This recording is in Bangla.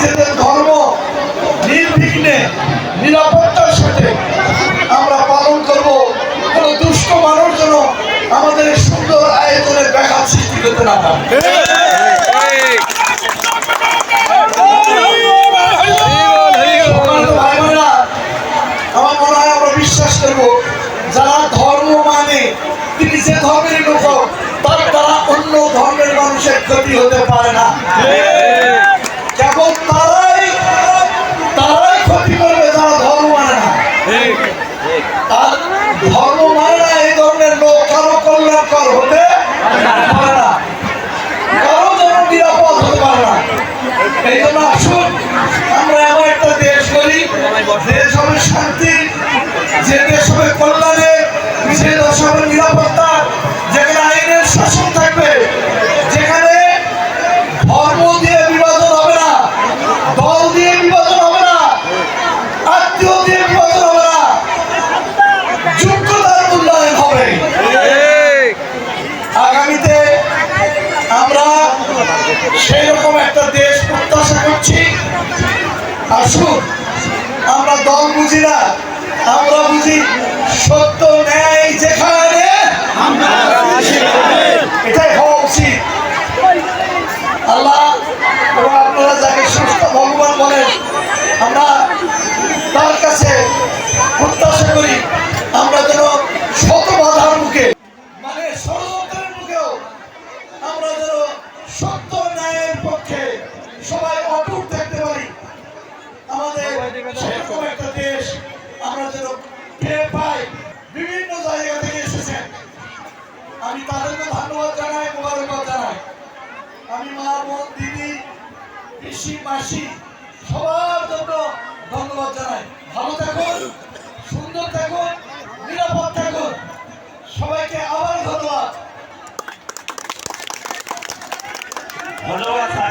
নিজেদের ধর্ম নির্বিঘ্নে, নিরাপত্তার সাথে আমরা পালন করব। কোন দুষ্ট মানুষ যেন আমাদের সুন্দর আয়োজনের ব্যাঘাত সৃষ্টি করতে না পারে। মনে হয় আমরা বিশ্বাস করব ধর্ম মানে তিনি যে ধর্মের লোক, তার দ্বারা অন্য ধর্মের মানুষের ক্ষতি হতে পারে না কেবল তারাই তারাই ক্ষতি করবে যারা ধর্ম মানে না আর ধর্ম মানে না এই ধরনের লোক কারও কল্যাণকর হতে পারে না কারও জন্য নিরাপদ হতে পারে না এই জন্য আসুন, আমরা একটা দেশ করি, দেশ যে দেশ হবে কল্যাণে যে যেখানে আইনের শাসন থাকবে, যেখানে ধর্ম দিয়ে বিভাজন হবে না, দল দিয়ে বিভাজন হবে না, আত্মীয় দিয়ে বিভাজন হবে না যোগ্যতার মূল্যায়ন হবে আগামীতে আমরা সেই রকম একটা দেশ প্রত্যাশা করছি। আসুন আমরা দল বুঝি না, আমরা বুঝি সত্য ন্যায় যেখানে এটাই হওয়া উচিত। আল্লাহ আপনারা যাকে সুস্থ ভগবান বলেন, আমরা তার কাছে প্রত্যাশা করি আমরা যেন শত বাধার মুখে মানে ষড়যন্ত্রের মুখেও আমরা যেন সত্য ন্যায়ের পক্ষে সবাই অটুট থাকতে পারি। আমাদের সেরকম একটা দেশ আমরা যেন পেয়ে পাই বিভিন্ন জায়গা থেকে এসেছেন। আমি তাদেরকে ধন্যবাদ জানাই মোবারকবাদ জানাই। আমি মা বোন দিদি পিসি মাসি সবার জন্য সবাইকে আবার ধন্যবাদ ধন্যবাদ স্যার